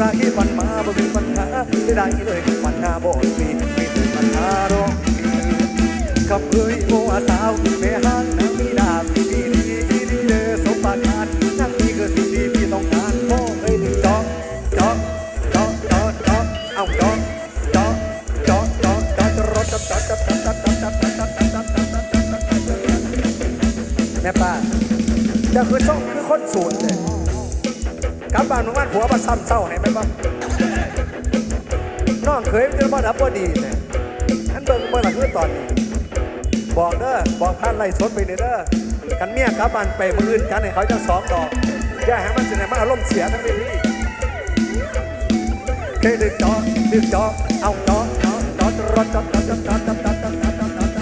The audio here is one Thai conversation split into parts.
ราคีปันมาบ่มีปัญหาได้ได้เลยปัญหาบ่มีมีแต่ปัญหาร้องดีกับเอ้ยโมอาสาวแม่ กลับบ้านของบ้านผัวมาซ้ำเศร้าเห็นไหมบ้างน้องเคยเป็นบ่ดับบ่ดีเนี่ยอันเบิ่งเมื่อหลังคือตอนนี้ บอกเด้อบอกท่านไล่สดไปเด้อกันเมียกลับบ้านไปมืออื่นกันให้เขาจะสองดอกอย่าให้มันเสียมันอารมณ์เสียทั้งทีเคยดึกจอดึกจอเอาจอจอจอรถจอจอจอจอจอจอจอจอจอจอจอ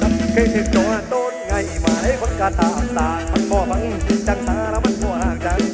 จอเคยดึกจอต้นไงมาให้คนกาตาตามันบ่ฟังจังสาแล้วมันบ่ห่างจังกา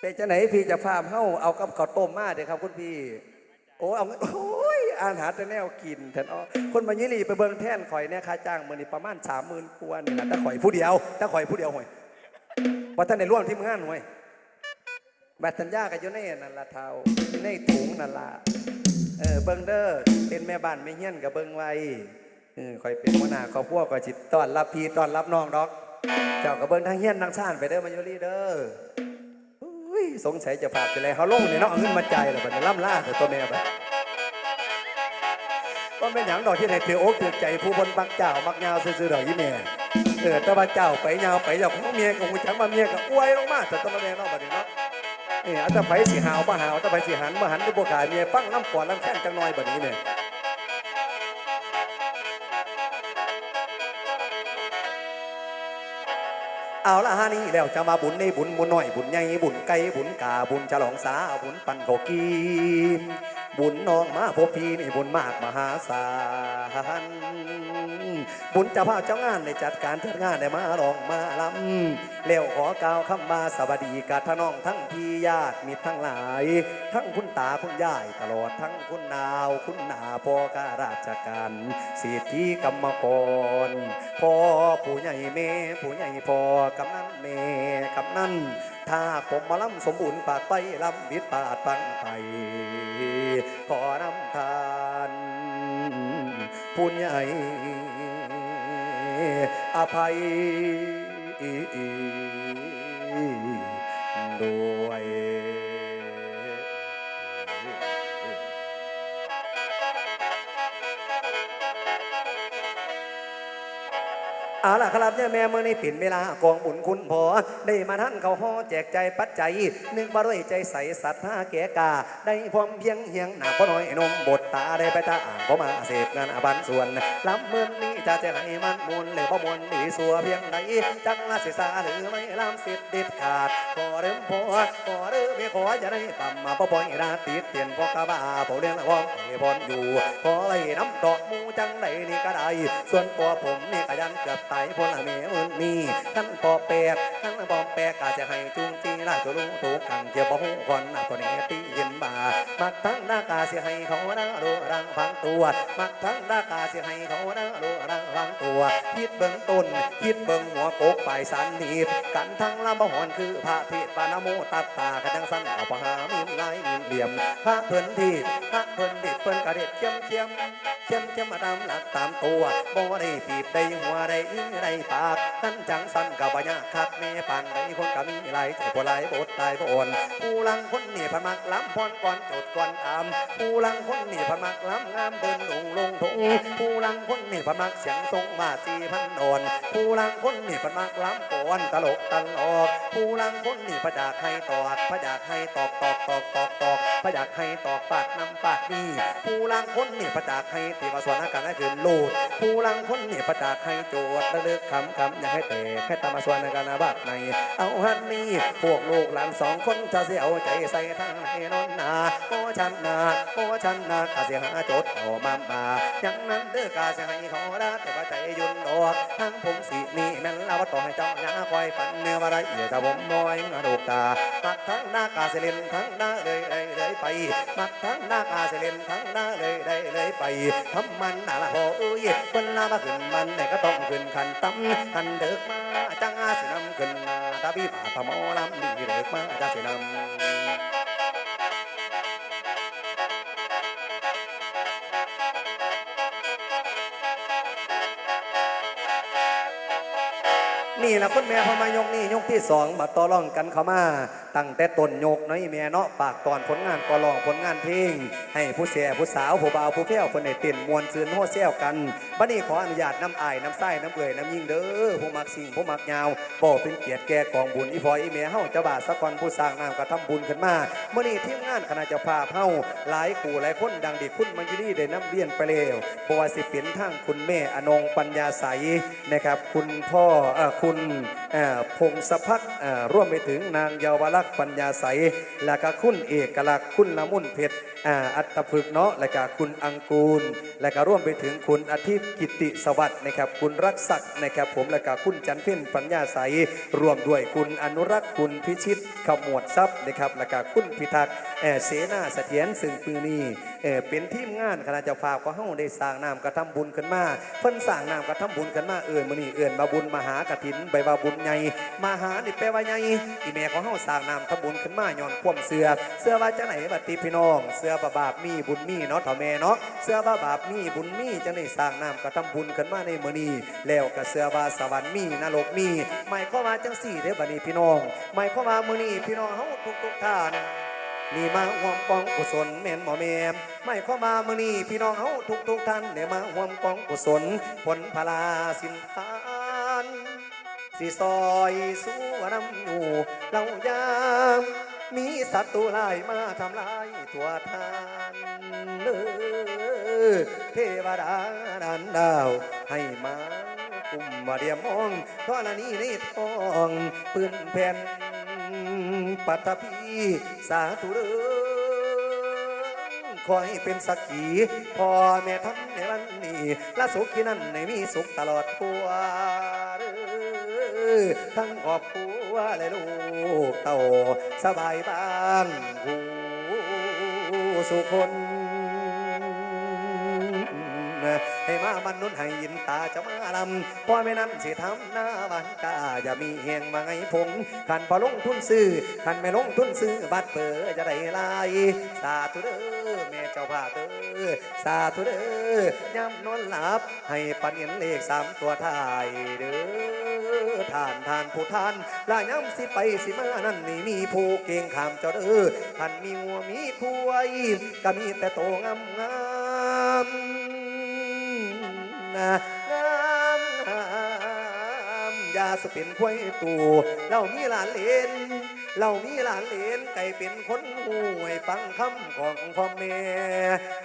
เป็นจะไหนพี่จะพาเฮ้าเอากับข้าวต้มมาเดี๋ยวครับคุณพี่ โอ้เอาโอ้ยอาหารแต่แนวกินแทนอ๋อคนมายี่นี่ไปเบิ่งแท่นข่อยเนี่ยค่าจ้างมือนี่ประมาณสามหมื่นกว่านี่แหละถ้าข่อยผู้เดียวถ้าข่อยผู้เดียวห่วยว่าท่านในร่วมที่มงานห่วยแบตสัญญากับยูเน่นั่นละเทาอยู่ในถุงนั่นละเออเบิ้งเด้อเป็นแม่บ้านไม่เฮี้ยนกับเบิ้งไว้เออคอยเป็นหัวหน้าครอบครัวก็จิตต้อนรับพี่ต้อนรับน้องดอก เจ้ากับเบิ้งทางเฮี้ยนทางซ่านไปเด้อมายุรีเด้อ ยสงสัยจะฝากจะไรเขาลงเนี่ยเนาะเอาเงินมาใจายแล้วบัดนี้ล่ำล่าแต่ตัวแม่ไปก็เป็นอย่งดอกที่ไหนถืออกถือใจผู้บนบักเจ้ามักยาวซื่อๆดอกยี่แม่เออแต่ว่าเจ้าไปยาวไปเจ้าของเมียของจังมาเมียก็อวยลงมาแต่ตัวแม่เนาะบัดนี้เนาะนี่อัตไผสิหาวมาหาวอัตไผสิหันมาหันที่บวขายเมียฟังน้ำก่อนน้ำแข้งจังน้อยแบบนี้เนี่ย เอาละฮะนี่แล้วจะมาบุญในบุญบุญน้อยบุญใหญ่บุญไก่บุญกาบุญฉลองสาบุญปันโกกีบุญน้องมาพบพี่นี่บุญมากมหาศาล บุญเจ้าภาพเจ้างานในจัดการจัดงานได้มาลองมาลำแล้วขอกล่าวคำมาสวัสดีกับท่านน้องทั้งพี่ญาติมิตรทั้งหลาย ทั้งคุณตาคุณยายตลอดทั้งคุณนาว คุณนาพ่อข้าราชการสิทธิกรรมกรพ่อผู้ใหญ่แม่ผู้ใหญ่พ่อกำนันแม่กำนันถ้าผมมาล้ำสมบูรณ์ปากไปลำบิดปาดปังไปขอนำทานผู้ใหญ่ ภัยด้วย เอาล่ะครับเนี่ยแม่เมื่อนี้ปิ่นเวลากองบุญคุณพอได้มาท่านเขาห่อแจกใจปัจจัยนึกมาด้วยใจใสสัทธาแก่กา ได้พร้อมเพียงเฮียงหนาพ่อน้อยนมบทตาได้ไปตาอ่างก็มาเสพงานอาบันส่วนลำเมื่อนี้จะจะให้มันมุนหรือพ่อมนดีสัวเพียงใดจังลาศิษาหรือไม่ลำสิทธิ์เด็ดขาดขอเริ่มพอขอเริ่มไม่ขอจะได้ปั๊มมาพ่อปล่อยราติดเตียนพ่อกะบ้าพ่อเลี้ยงละวอมให้บอลอยู่ขอไล่น้ำดอกมูจังไหนนี่ก็ได้ส่วนตัวผมนี่ก็ยันเกือบไตพลเมียอื่นมีทั้นปอแปกทั้นปอแปกอาจจะให้จุงจีลาตัวลุงถูกกังเจียวบ่หูคนหนาตัวนี้ตี มักทั้งหน้ากาเสียให้เขาน้าโรรังพังตัว มักทั้งหน้ากาเสียให้เขาน้าโรรังพังตัว คิดเบิ่งต้น คิดเบิ่งหัวโกกปลายสันนีบกันทั้งลำบหอนคือพระเทศปานโมตัดตากันจังสั้นเอาปหามีลายมีเหลี่ยมพระเพิ่นทีพระเพิ่นดิดเพิ่นกระเด็ดเจียมเจียมเข้มเข้มมาตามหลักตามตัวบ่ได้ปีบได้หัวได้อื้อได้ปากขันจังสันกับปัญญาคักแม่ปานได้คนก็มีหลายใจบ่หลายบทหลายบนผู้ลังคนนี่พันมักล้ำพรก่อนจดก่อนอามผู้ลังคนนี่พมักล้ำงามเดินลงลงทงผู้ลังคนนี่พมักเสียงทรงมาสีพันโดนผู้ลังคนนี่พมักล้ำก่อนตลกตลกผู้ลังคนนี่พระจากให้ตอกพระจากให้ตอกตอกตอกตอกตอกพระจากให้ตอกปากน้ำปากนี่ผู้ลังคนนี่พระจากให้ตีว่าสวนอาการนั่นคือลูดผู้ลังคนนี่พระจากให้โจทย์ระลึกคำคำอยากให้เตะให้ตามมาสวนอาการนาบักในเอาฮันนี่พวกลูกหลานสองคนจะเสียเอาใจใส่ทางไหนนอนนาโอ้ฉันนาโอ้ฉันนากะเสียหาโจทย์เอามามาอย่างนั้นเด้อกาเสียให้ขาได้แต่ว่าใจยุ่นดอกทั้งผมสีนี่แม่นลาวต่อให้เจ้าหน้าคอยฝันเนื้อว่าไรเอียจะผมน้อยงาดูกตามักทั้งหน้ากาเสเลนทั้งหน้าเลยเลยเลยไปมักทั้งหน้ากาเสเลนทั้งหน้าเลยเลยเลยไปทำมันน่ะละพอเอ้ยคนลามาขึ้นมันไหนก็ต้องขึ้นขันตั้มขันเดิกมาจังอาสินำขึ้นมาตาบีบาตะมอลำดีเดิกมาจังสินำ นี่แหละคุณแม่พอมายกนี่ยกที่สองมาต่อรองกันเข้ามาตั้งแต่ต้นยกน้อยแม่เนาะปากตอนผลงานก็ลองผลงานเพลงให้ผู้เสียผู้สาวผู้บ่าวผู้เพี้ยวคนในเต้นมวนซืนโฮเซลกันบัดนี้ขออนุญาตน้ำอายน้ำไส้น้ำเอื่อยน้ำยิ่งเด้อผู้มักสิ่งผู้มักยาวบ่เป็นเกียรติแก่กองบุญอีพอยอีแม่เฮาเจ้าบาวสักคนผู้สร้างน้ำกระทำบุญขึ้นมาเมื่อนี้ทีมงานคณะเจ้าภาพเฮาหลายกูหลายคนดังดีคุณมาอยู่นี่ได้น้ำเรียนไปแล้วบวสิเป็นทางคุณแม่อนงปัญญาใสนะครับ คุณพ่ออคุณพงศพักร่วมไปถึงนางเยาวราลักษณ์ปัญญาใส และก็คุณเอกลักษณ์คุณละมุนเพชรอ่าอัตพึกเนาะและก็คุณอังกูล และก็ร่วมไปถึงคุณอาทิตย์กิติสวัสดิ์นะครับ คุณรักศักดิ์นะครับ ผมและก็คุณจันเพ็ญปัญญาใสรวมด้วยคุณอนุรักษ์คุณพิชิตขมวดทรัพย์นะครับและก็คุณพิทักษ์ เอ่สนาเสถียรซึ่งปีนี้เป็นทีมงานคณะเจ้าภาพของเฮาได้สร้างน้ำกระทำบุญขึ้นมาเพิ่นสร้างน้ำกระทำบุญขึ้นมาเอื่นมื้อนี้เอื่นมาบุญมหากฐินใบว่าบุญใหญ่มหานี่แปลว่าใหญ่อีแม่ของเฮาสร้างน้ำทำบุญขึ้นมาย้อนความเสือเสื้อว่าจังไหนบัดติพี่น้อง เสื้อบ่บาปมีบุญมีเนาะถ่าแม่เนาะเสื้อว่าบาปมีบุญมีจังได้สร้างน้ำกระทำบุญขึ้นมาในมื้อนี้แล้วก็เสื้อว่าสวรรค์มีนรกมีหมายความว่าจังสี่เด้อบัดนี้พี่น้องหมายความว่ามื้อนี้พี่น้องเฮาทุกๆท่าน นี่มาห่วมกองกุศลแม่นหมอแม่มไม่ข้อมาเมื่อนี้พี่น้องเฮาทุกทุกท่านเนี่ยมาห่วมกองกุศลผลพลาสินทานสิซอยสู้น้ำอยู่เล่ายามมีศัตรูหลายมาทำลายตัวท่านเออเทวดาดันดาวให้มากุมมาเดียมองทอนนี้ในทองปืนแผ่น ปัตตภีสาธุเรื่อขอให้เป็นสักขีพ่อแม่ทำในวันนี้และสุขที่นั่นในมีสุขตลอดทั่วทั้งครอบครัวและลูกเต่าสบายบ้านหูสุคน นุนให้ยินตาจะมาลำพ่อไม่นั้นสิทำหน้าบันกาอย่ามีเฮงมาไงผมขันพอลงทุนซื้อขันไม่ลงทุนซื้อบัตรเปิดจะได้ลายสาธุเด้อแม่เจ้าภาพเด้อสาธุเด้อย่ำนอนหลับ ให้ปันเห็นเลขสามตัวท้ายเด้อท่านท่านผู้ท่านลาย้ำสิไปสิมานั่นนี่มีผู้เก่งขามเจ้าเด้อท่านมีหัวมีถ้วยก็มีแต่โตงามงามๆ งามงามยาสเป็นควยตูเรามีหลานเหลนเรามีหลานเหลนไก่เป็นคนหูให้ฟังคำของพ่อแม่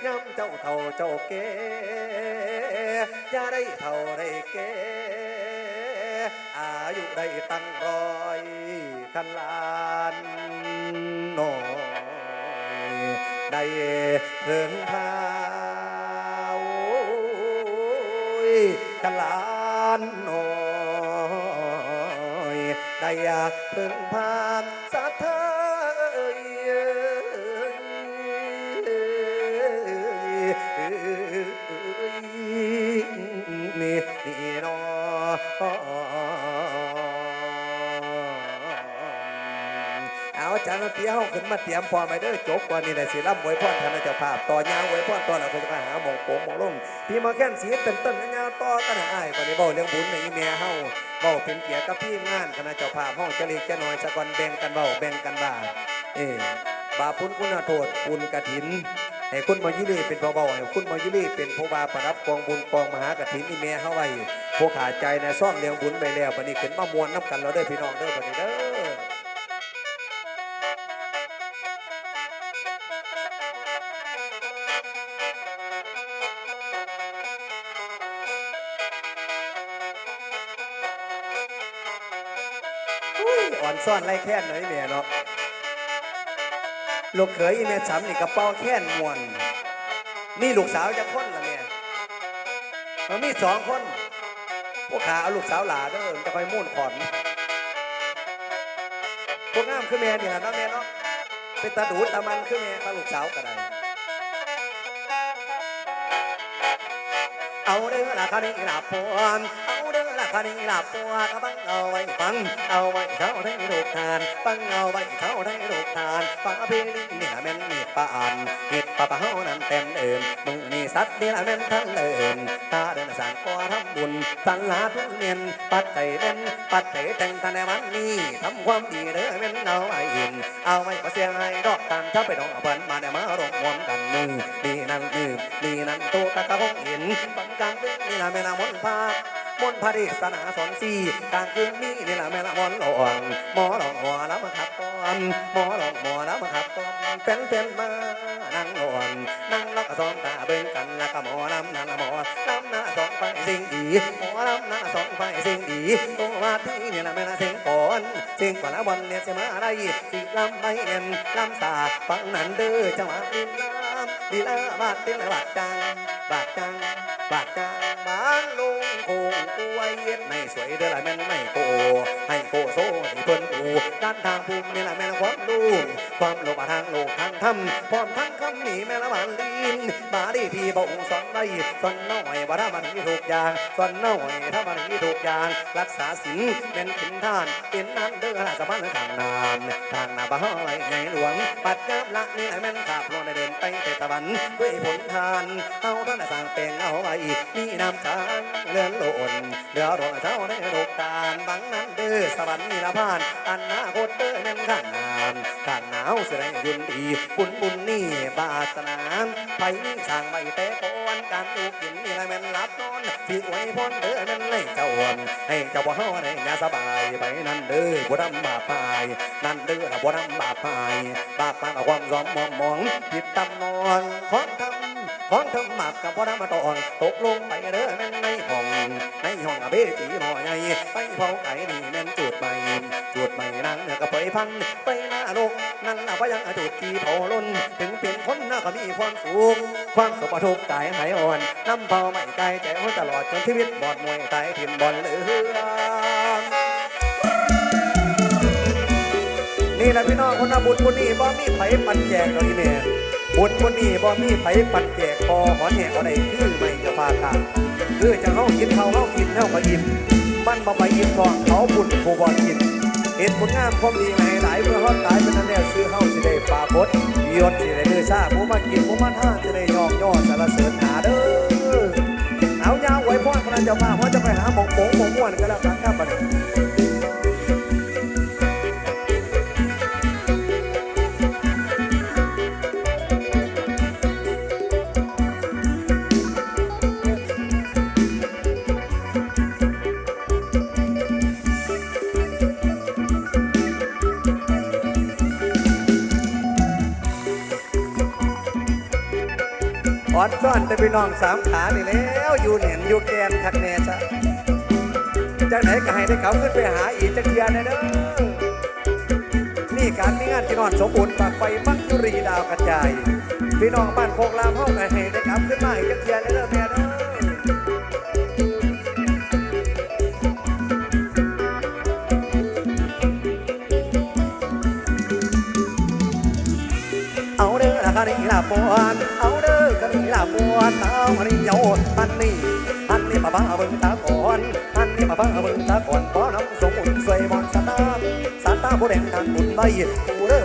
ย้ำเจ้าเท่าเจ้าแก่ย่าได้เท่าได้แก่อายุได้ตั้งร้อยคันลานหน่อยได้เพิ่งพา กลานหน่อยได้อยากเพิ่งพานสัทธาเอ่ยนี่นี่นอาจาเตี้ยเฮาขึ้นมาเตรียมพร้อมไปเด้อจบก่อนนี่แหละสิรับไว้พรท่านเจ้าภาพต่อยาวไว้พรต่อแล้วก็จะไปหาหมองโป่งหมองลงพี่มาแค่นสีเต็มต้นยาวต่อกันอ้ายปานนี้เว้าเรื่องบุญในอีเมียเฮาเว้าเป็นเกียรติกับพี่งานคณะเจ้าภาพเฮาจะเล็กจะน้อยสะก่อนแบ่งกันเว้าแบ่งกันว่าเออบาปพุนคุณโทษบุญกฐินให้คุณมายุรีเป็นเบาๆให้คุณมายุรีเป็นผู้บาประรับกองบุญกองมหากฐินนี่แม่เฮาไว้พวกขาดใจในะซ่อมเลี้ยงบุญไปแล้วบัดนี้ขึ้นมามวนน้ำกันเราเด้พี่น้องเด้อบัดนี้เด้อ อ่อนซ่อนไรแค่นหน่อยแม่เนาะลูกเขยอีแม่สำนี่กระเป๋าแค่นมวน นี่ลูกสาวจะคนละแม่มันมีสองคน พวกขาเอาลูกสาวหลาเด้อมันจะคอยมุ่นขอน พวกงามคือแม่นี่แหละเนาะแม่เนาะเป็นตาดูดตามันคือแม่ข้าลูกสาวก็ได้เอาเด้องละคันนี้ละปวน เอาเด้อละคันนี้ละปัวก็บังเอาไว้ฟังเอาไว้เท่าได้ลูกทานบังเอาไว้เท่าได้ลูกทานป้าเพลีนี่ละแม่นมีป้าอ่านห็ดป้าป้าเฮานั้นเต็มเอิมมือนี่สัตว์นี่ละแม่นทั้งเอิมตาเดินสร้างก่อทำบุญสันลาทุนเนียนปัดไถ่เล่นปัดไถ่แต่งทันในวันนี้ทำความดีเด้อแม่นเอาไว้อินเอาไว้ก็เสียงให้ดอกตันถ้าไปดอกเปิ้นมาได้มารวมรวมกันหนึ่งนี่นั่นนี่นี่นั่นโตตะกะคงเห็นบังกลางเป็นนี่ละแม่นามนพา มนพาเดศนาสอนสีกลางคืนนี้นี่ละแม่นามนหลวงหมอหลวงหัวแล้วมาขับก่อนหมอหลวงหัวแล้วมาขับก่อนเป็นเป็นมานั่งหลวงนั่งแล้วก็ซ้อมตาเบิ่งกันแล้วก็หมอลำนั่นละหมอลำนั่นละสองไปสิ่งดีหมอลำนั่นละสองไปสิ่งดีตัวมาที่นี่ละแม่นเสียงก่อนเสียงก่อนละวันเนี่ยจะมาอะไรสิลำไม่เอ็นลำสาฟังนั้นเด้อจังหวะดินน้ำดีละบาดเต้นละบาดจังบาดจังบาดจังางลงโค้งกล้วยเย็ดในสวยเด้อละแม่นไม่โกให้โกโซ่ให้เพิ่นดูด้านทางภูมินี่ละแม่นความรู้ความโลภทางโลกทางธรรมพร้อมทั้งคำนี้แม่ละบานลีนบาดีพี่บอกสอนไว้สอนน้อยว่าถ้ามันมีถูกอย่างสอนน้อยถ้ามันมีถูกอย่างรักษาศีลเป็นขินทานเป็นนั้นเด้อละสะพานทางน้ำทางนาบ้าไว้ใหญ่หลวงปัดยามละนี่ไอ้แม่นขาบลงในเดินไปแต่ตะวันด้วยผลทานเอาท่านสร้างเป็นเอาไว้มีน้ำค้าเลื่อนโลนเดือดร้อนเท่าในโลกตาลบังนั้นเด้อสวรรค์นี่ละพานอันนาคตเด้อแม่นข้างนานข้างหนาวแสดงยุนดีบุญบุญนี่บาสนามไผนี่สร้างไว้แต่ก่อนการดูกินนี่ละแม่นรับนอนที่ไว้พรเด้อแม่นเลยเจ้าอ่อนให้เจ้าบ่เฮาได้ยาสบายไปนั่นเด้อบ่ดำบาปพายนั่นเด้อบ่ดำบาปพายบาปมาความร้อมมองมองผิดตำนองของทำ ของทำมาบกับบ่ดำมาตองตกลงไปเด้อแม่นในห้องในห้องอเบจีหมอใหญ่ไปเผาไก่นี่แม่นจุดใหม่จุดใหม่นั่งเนี่ยก็ไปพันไปหน้าโลกนั่นน่ะว่ายังจุดจีเผาล้นถึงเป็นคนน่ะก็มีความสุขความสุขทุกกายหายอ่อนน้ำเผาไม่ไกลใจไว้ตลอดจนชีวิตบอดมวยตายถิ่นบอลเหลือนี่แหละพี่น้องคนนบุญบุญนี่บ่มีไผปันแจกเราอีแม่ บุญบุนีบ่มีไผปันแจกพอหอนแหกเอาได้คือไม่จะพาขาดคือจะเฮากินเขาเฮากินเฮาก็อิ่มมันบ่ไปอิ่มทองเขาบุญผู้บ่กินเห็นผลงามความดีให้หลายเมื่อเฮาตายเป็นนั้นแล้วซื้อเฮาสิได้ปาบดยศสิได้ลือซ่าผู้มากินผู้มาท่านสิได้ยอมย่อสรรเสริญหาเด้อเอายาวไว้พ่อพระเจ้ามาพ่อจะไปหาหมองโป่งหมองม่วนกันแล้วกันครับบัดนี้ อ่อนซ่อนแต่พี่น้องสามขานี่แล้วอยู่เห็นอยู่แกนคักแน่ซะจากไหนก็ให้ได้เขาขึ้นไปหาอีกจักเทียนเด้อนี่การมีงานที่นอนสมบูรณ์ปากไฟมักจุรีดาวกระจายพี่น้องบ้านโคกลามห้องก็ให้ได้กลับขึ้นมาอีกจักเทียนเด้อแม่เด้อเอาเด้อละคันนี้ละปวนเอาเด้อ คันนี้ละปวนเอาอันนี้โยนอันนี้อันนี้ป้าบ้าเบิ่งตาก่อนอันนี้ป้าบ้าเบิ่งตาก่อนขอน้ำสมบุญสวยบอนสตาร์สตาร์ผู้แดงทางบุญใบผู้เด้อ